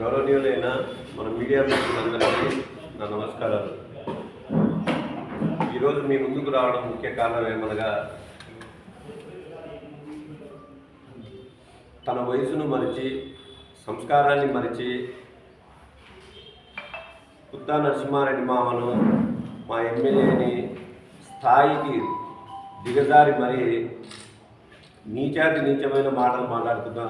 గౌరవనీయులైన మన మీడియా మిత్రులందరికీ నా నమస్కారాలు. ఈరోజు మీ ముందుకు రావడం ముఖ్య కారణం ఏమనగా తన వయసును మరిచి సంస్కారాన్ని మరిచి పుత్తా నరసింహారెడ్డి మామను మా ఎమ్మెల్యేని స్థాయికి దిగజారి మరి నీచాతి నీచమైన మాటలు మాట్లాడుతున్న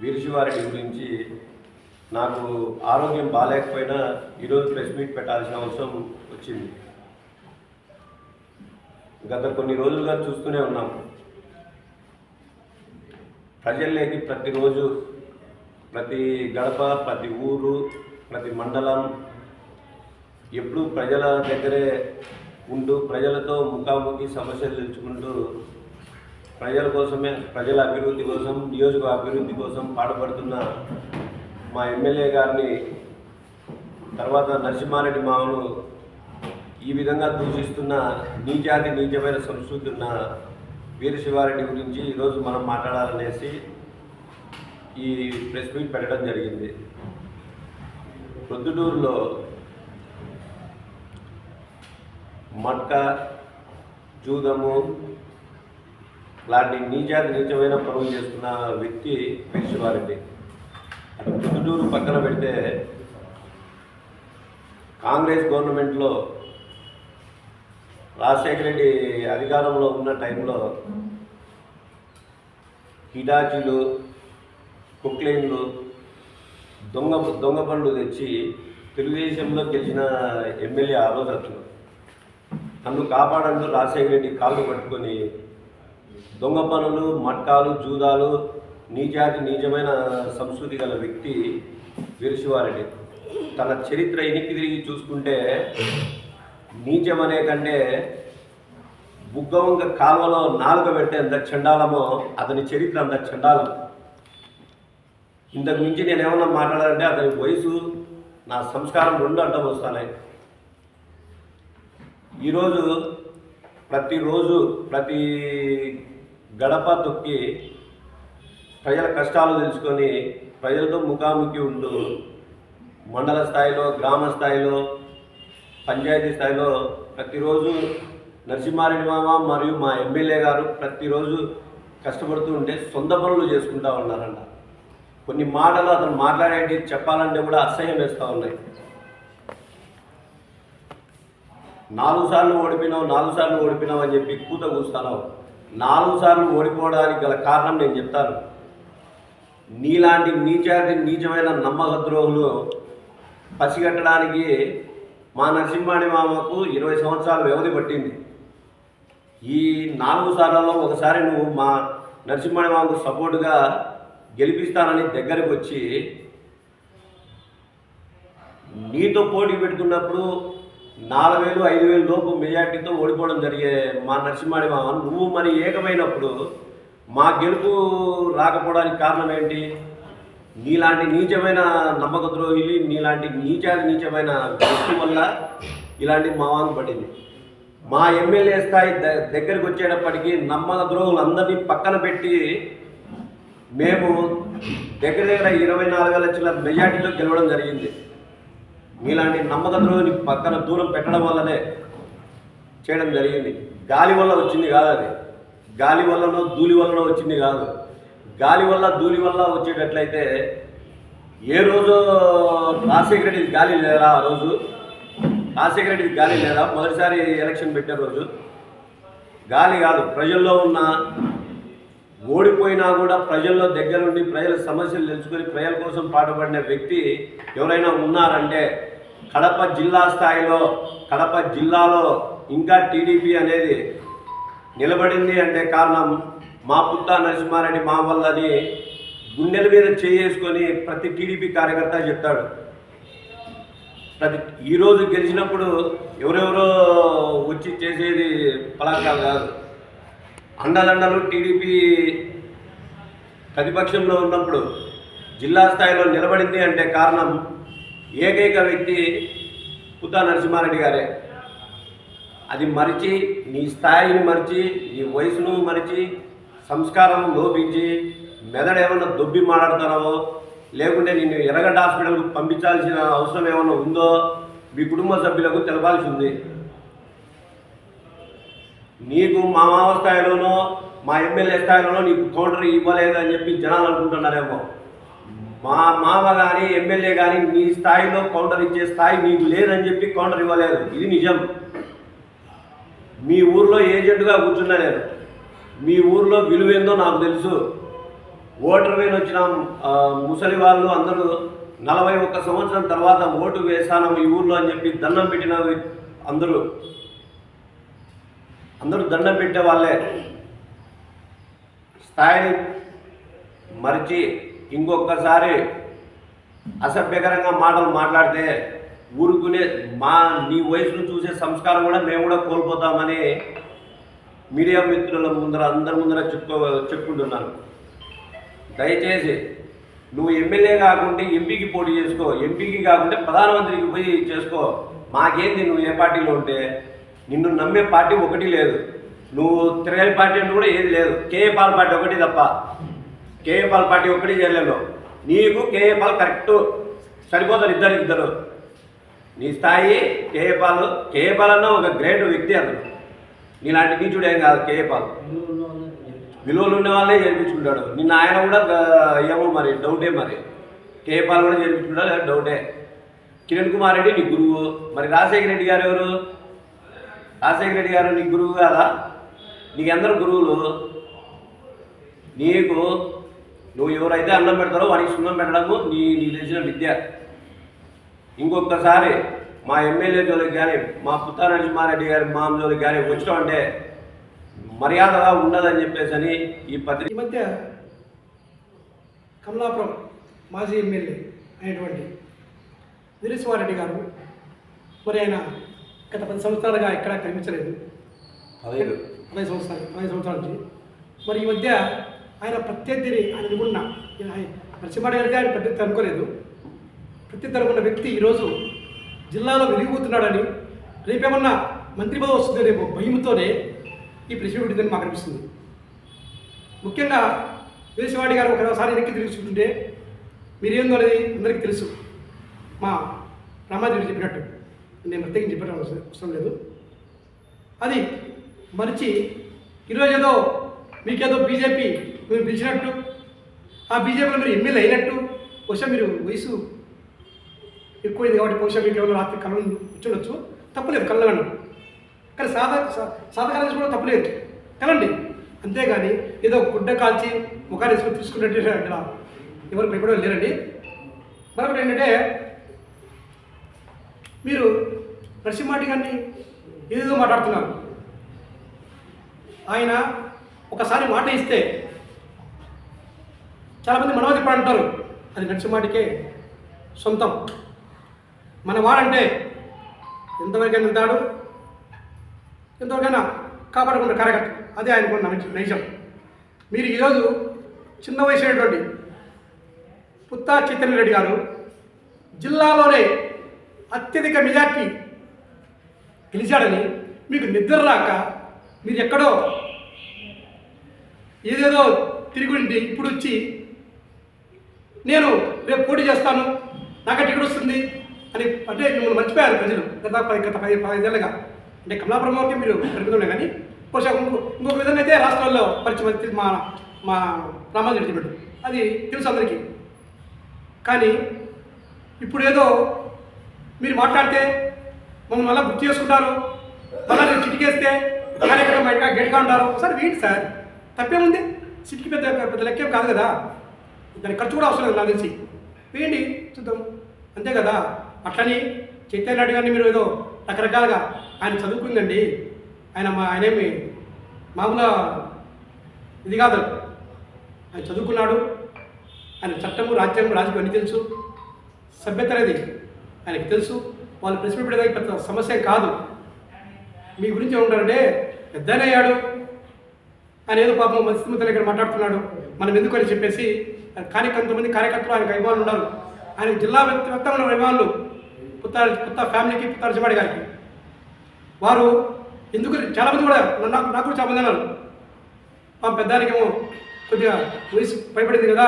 వీరశివారెడ్డి గురించి నాకు ఆరోగ్యం బాగాలేకపోయినా ఈరోజు ప్రెస్ మీట్ పెట్టాల్సిన అవసరం వచ్చింది. గత కొన్ని రోజులుగా చూస్తూనే ఉన్నాం. ప్రజల్లోకి ప్రతిరోజు ప్రతి గడప ప్రతి ఊరు ప్రతి మండలం ఎప్పుడూ ప్రజల దగ్గరే ఉంటూ ప్రజలతో ముఖాముఖి సమస్యలు తెలుసుకుంటూ ప్రజల కోసమే ప్రజల అభివృద్ధి కోసం నియోజక అభివృద్ధి కోసం పాటుపడుతున్న మా ఎమ్మెల్యే గారిని తర్వాత నరసింహారెడ్డి మామను ఈ విధంగా దూషిస్తున్న నీజాతి నీచమైన సంస్కృతి ఉన్న వీరశివారెడ్డి గురించి ఈరోజు మనం మాట్లాడాలనేసి ఈ ప్రెస్ మీట్ పెట్టడం జరిగింది. ప్రొద్దుటూరులో మట్క జూదము లాంటి నీచాతి నీచమైన పనులు చేస్తున్న వ్యక్తి వీరశివారెడ్డి. అటు పక్కన పెడితే కాంగ్రెస్ గవర్నమెంట్లో రాజశేఖర రెడ్డి అధికారంలో ఉన్న టైంలో హిడాచీలు కుక్లైన్లు దొంగ దొంగ పండ్లు తెచ్చి తెలుగుదేశంలో గెలిచిన ఎమ్మెల్యే ఆ రోజు అతను. నన్ను కాపాడంటూ రాజశేఖర రెడ్డి కాళ్ళు పట్టుకొని దొంగ పనులు మట్కాలు జూదాలు నీజాతి నీజమైన సంస్కృతి గల వ్యక్తి వీరశివారెడ్డి. తన చరిత్ర ఎనికి తిరిగి చూసుకుంటే నీచమనే కంటే బుగ్గవంక కాలువలో నాలుక పెట్టే అంత చండాలమో అతని చరిత్ర అంత చండాలం. ఇంతకు మించి నేను ఏమన్నా మాట్లాడాలంటే అతని వయసు నా సంస్కారం రెండు అడ్డం వస్తున్నాయి ఈరోజు ప్రతిరోజు ప్రతి గడప తొక్కి ప్రజల కష్టాలు తెలుసుకొని ప్రజలతో ముఖాముఖి ఉంటూ మండల స్థాయిలో గ్రామ స్థాయిలో పంచాయతీ స్థాయిలో ప్రతిరోజు నరసింహారెడ్డి మామ మరియు మా ఎమ్మెల్యే గారు ప్రతిరోజు కష్టపడుతూ ఉంటే సొంత పనులు చేసుకుంటా ఉన్నారంట. కొన్ని మాటలు అతను మాట్లాడేటి చెప్పాలంటే కూడా అసహ్యం వేస్తూ ఉన్నాయి. నాలుగు సార్లు ఓడిపోయినావు నాలుగు సార్లు ఓడిపోయినావు అని చెప్పి కూత కూస్తాను నాలుగు సార్లు ఓడిపోవడానికి గల కారణం నేను చెప్తాను. నీలాంటి నీచాతి నీచమైన నమ్మక ద్రోహులు పసిగట్టడానికి మా నరసింహాణి మామకు ఇరవై సంవత్సరాల వ్యవధి పట్టింది. ఈ నాలుగు సార్లలో ఒకసారి నువ్వు మా నరసింహాణి మామకు సపోర్టుగా గెలిపిస్తానని దగ్గరికి వచ్చి నీతో పోటీ పెడుతున్నప్పుడు నాలుగు వేలు ఐదు వేలు లోపు మెజార్టీతో ఓడిపోవడం జరిగే మా నరసింహాణి మామ నువ్వు మరి ఏకమైనప్పుడు మా గెలుపు రాకపోవడానికి కారణం ఏంటి? నీలాంటి నీచమైన నమ్మక ద్రోహిలి నీలాంటి నీచాది నీచమైన వ్యక్తి వల్ల ఇలాంటి మావాంగ్ పడింది. మా ఎమ్మెల్యే స్థాయి ద- దగ్గరికి వచ్చేటప్పటికి నమ్మక ద్రోహులు అందరినీ పక్కన పెట్టి మేము దగ్గర దగ్గర ఇరవై నాలుగు లక్షల మెజార్టీలో గెలవడం జరిగింది. మీలాంటి నమ్మక ద్రోహిని పక్కన దూరం పెట్టడం వల్లనే చేయడం జరిగింది. గాలి వల్ల వచ్చింది కాదు అది. గాలి వల్లనో ధూళి వల్లనో వచ్చింది కాదు. గాలి వల్ల ధూళి వల్ల వచ్చేటట్లయితే ఏ రోజు రాజశేఖర రెడ్డి గాలి లేదా ఆ రోజు? రాజశేఖర రెడ్డి గాలి లేదా? మొదటిసారి ఎలక్షన్ పెట్టే రోజు. గాలి కాదు ప్రజల్లో ఉన్న ఓడిపోయినా కూడా ప్రజల్లో దగ్గరుండి ప్రజల సమస్యలు తెలుసుకొని ప్రజల కోసం పాటుపడిన వ్యక్తి ఎవరైనా ఉన్నారంటే కడప జిల్లా స్థాయిలో కడప జిల్లాలో ఇంకా టీడీపీ అనేది నిలబడింది అంటే కారణం మా పుత్త నరసింహారెడ్డి మా వల్లని గుండెల మీద చేసుకొని ప్రతి టీడీపీ కార్యకర్త చెప్తాడు. ప్రతి ఈరోజు గెలిచినప్పుడు ఎవరెవరో వచ్చి చేసేది పలాకాలు కాదు. అండదండలు టీడీపీ ప్రతిపక్షంలో ఉన్నప్పుడు జిల్లా స్థాయిలో నిలబడింది అంటే కారణం ఏకైక వ్యక్తి పుత్తా నరసింహారెడ్డి గారే. అది మరిచి నీ స్థాయిని మరిచి నీ వయసును మరిచి సంస్కారం లోపించి మెదడు ఏమన్నా దొబ్బి మాట్లాడుతున్నావో లేకుంటే నిన్ను ఎర్రగడ్డ హాస్పిటల్కు పంపించాల్సిన అవసరం ఏమన్నా ఉందో మీ కుటుంబ సభ్యులకు తెలపాల్సి ఉంది నీకు మా మామ స్థాయిలోనో మా ఎమ్మెల్యే స్థాయిలోనో నీకు కౌంటర్ ఇవ్వలేదు అని చెప్పి జనాలు అనుకుంటున్నారేమో. మా మామ కానీ ఎమ్మెల్యే కానీ నీ స్థాయిలో కౌంటర్ ఇచ్చే స్థాయి నీకు లేదని చెప్పి కౌంటర్ ఇవ్వలేదు. ఇది నిజం. మీ ఊర్లో ఏజెంట్గా కూర్చున్నా నేను. మీ ఊర్లో విలువేందో నాకు తెలుసు. ఓటర్ వేలు వచ్చిన ముసలి వాళ్ళు అందరూ నలభై ఒక్క సంవత్సరం తర్వాత ఓటు వేస్తాను ఈ ఊర్లో అని చెప్పి దండం పెట్టిన అందరూ. అందరూ దండం పెట్టే వాళ్ళే. స్థాయిని మరిచి ఇంకొకసారి అసభ్యకరంగా మాటలు మాట్లాడితే ఊరుకునే మా నీ వయసును చూసే సంస్కారం కూడా మేము కూడా కోల్పోతామని మీడియా మిత్రుల ముందర అందరి ముందర చెప్పుకో చెప్పుకుంటున్నాను. దయచేసి నువ్వు ఎమ్మెల్యే కాకుంటే ఎంపీకి పోటీ చేసుకో ఎంపీకి కాకుంటే ప్రధానమంత్రికి పోయి చేసుకో. మాకేంది నువ్వు ఏ పార్టీలో ఉంటే? నిన్ను నమ్మే పార్టీ ఒకటి లేదు. నువ్వు తిరగని పార్టీ అంటే కూడా ఏది లేదు. కేఏపాల్ పార్టీ ఒకటి తప్ప. కేఏపాల్ పార్టీ ఒకటి చేయలేదు నీకు కేఏపాల్ కరెక్ట్. సరిపోతారు ఇద్దరు ఇద్దరు. నీ స్థాయి కేఏ పాల్ అన్న ఒక గ్రేట్ వ్యక్తి అతను నీలాంటి నీచుడు ఏం కాదు కేపాల్ విలువలు ఉన్న వాళ్ళే చేర్పించుకుంటాడు. నిన్న ఆయన కూడా ఏమో మరి డౌటే మరి. కేఏ పాల్ కూడా చేర్పించుకుంటాడు లేదా డౌటే? కిరణ్ కుమార్ రెడ్డి నీ గురువు. మరి రాజశేఖర రెడ్డి గారు ఎవరు? రాజశేఖర రెడ్డి గారు నీ గురువు కాదా? నీకెందరు గురువులు? నీకు నువ్వు ఎవరైతే అన్నం పెడతారో వాడికి సున్నం పెట్టడము నీ నీకు తెలిసిన విద్య. ఇంకొకసారి మా ఎమ్మెల్యే జోలికి కానీ మా పుత్తా నరసింహారెడ్డి గారి మామ జోలికి కానీ వచ్చాం అంటే మర్యాదగా ఉండదని చెప్పేసి అని ఈ పత్రిక ఈ మధ్య కమలాపురం మాజీ ఎమ్మెల్యే అయినటువంటి వీరేశ్వరరెడ్డి గారు మరి ఆయన గత పది సంవత్సరాలుగా ఎక్కడా కనిపించలేదు. పదహైదు. పదహైదు సంవత్సరాలు పదహైదు సంవత్సరాల నుంచి. మరి ఈ మధ్య ఆయన ప్రత్యర్థిని ఆయన అనుకున్న నరసింహారెడ్డి గారికి ఆయన ప్రత్యర్థి అనుకోలేదు ప్రత్యర్థి అనుకున్న వ్యక్తి ఈరోజు జిల్లాలో వెలిగిపోతున్నాడని రేపేమన్నా మంత్రి పదవి వస్తుంది రేపు భయంతోనే ఈ ప్రశ్న పెట్టిందని మాకు అనిపిస్తుంది. ముఖ్యంగా వీరేశవాడి గారు ఒకసారి వెనక్కి తిరిగి చూస్తుంటే మీరేందో అనేది అందరికీ తెలుసు. మా రామాదేవి చెప్పినట్టు. నేను ప్రత్యేకించి చెప్పడం అవసరం లేదు. అది మరిచి ఈరోజు ఏదో మీకేదో బీజేపీ మీరు పిలిచినట్టు ఆ బీజేపీలో మీరు ఎమ్మెల్యే అయినట్టు బహుశా మీరు వయసు ఎక్కువైంది కాబట్టి బహుశా మీకు ఎవరు రాత్రి కళ్ళు కూర్చోవచ్చు తప్పలేదు కళ్ళగండి కానీ సాధా సాధకాలం కూడా తప్పలేదు. కలండి. అంతేగాని ఏదో గుడ్డ కాల్చి ముఖాన్ని వేసుకొని తీసుకున్నట్టు ఇక్కడ ఎవరు భయపడడం లేరండి. మరొకటి ఏంటంటే మీరు నరసింహాటి గారిని ఏదేదో మాట్లాడుతున్నారు. ఆయన ఒకసారి మాట ఇస్తే చాలామంది మనవది ఇప్పుడు అంటారు అది నరసింహాటికే సొంతం. మన వాడంటే ఎంతవరకైనా వెళ్తాడు? ఎంతవరకైనా కాపాడుకున్న కరగట్ అదే ఆయనకున్న నైజం మీరు ఈరోజు చిన్న వయసు అయినటువంటి పుత్తా చైతన్య రెడ్డి గారు జిల్లాలోనే అత్యధిక మెజార్టీ గెలిచాడని మీకు నిద్ర రాక మీరు ఎక్కడో ఏదేదో తిరిగి ఉండి ఇప్పుడు వచ్చి నేను రేపు పోటీ చేస్తాను. నాకు టికెట్ వస్తుంది. అని అంటే మిమ్మల్ని మర్చిపోయారు ప్రజలు. గత పది గత పది పదిహేళ్ళగా అంటే కమలాపురం వరకు మీరు పెరుగుతున్నాయి కానీ బహుశా ఇంకో ఇంకొక విధంగా అయితే రాష్ట్రాల్లో పరిచయం మా మా రామాజు చెప్పాడు అది తెలుసు అందరికీ. కానీ ఇప్పుడు ఏదో మీరు మాట్లాడితే మమ్మల్ని మళ్ళీ గుర్తు చేసుకుంటారు. మళ్ళీ నేను చిటికేస్తే కార్యక్రమం బయట గట్టిగా ఉంటారు. సార్ వీటి సార్. తప్పేముంది? సిటికి పెద్ద పెద్ద లెక్కేం కాదు కదా. దాని ఖర్చు కూడా అవసరం లేదు నాకు తెలిసి. వేయండి చూద్దాం. అంతే కదా. అట్లని చైతన్య రెడ్డి గారిని మీరు ఏదో రకరకాలుగా ఆయన చదువుకుందండి. ఆయన మా ఆయనేమి మామూలుగా ఇది కాదు. ఆయన చదువుకున్నాడు. ఆయన చట్టము రాజ్యాంగం రాజకీయం అన్నీ తెలుసు. సభ్యత అనేది ఆయనకి తెలుసు. వాళ్ళు ప్రెస్ మీట్ పెట్టేదానికి పెద్ద సమస్య కాదు. మీ గురించి ఏమంటారంటే పెద్దనయ్యాడు ఆయన ఏదో పాపం మత్స్యమతలు ఇక్కడ మాట్లాడుతున్నాడు. మనం ఎందుకు అని చెప్పేసి కానీ కొంతమంది కార్యకర్తలు ఆయనకు అభిమానులు ఉన్నారు. ఆయన జిల్లా వ్యాప్త- వ్యాప్తంగా ఉన్న పుత్త ఫ్యామిలీకి పుత్త నరసింహాడి గారికి. వారు ఎందుకు చాలామంది కూడా నాకు నాకు కూడా చాలామంది అన్నారు పాపం పెద్దానికేమో కొద్దిగా వయసు భయపడింది కదా.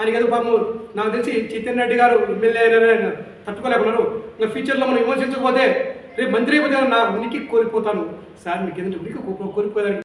ఆయనకి ఏదో పాము నాకు తెలిసి చైతన్య రెడ్డి గారు ఎమ్మెల్యే అయినా తట్టుకోలేకున్నారు. ఇంకా ఫ్యూచర్లో మనం విమర్శించకపోతే రేపు మంత్రి అయిపోతే నా ఉనికి కోల్పోతాను. సార్ మీకు ఎందుకంటే ఉనికి కోల్పోయేదానికి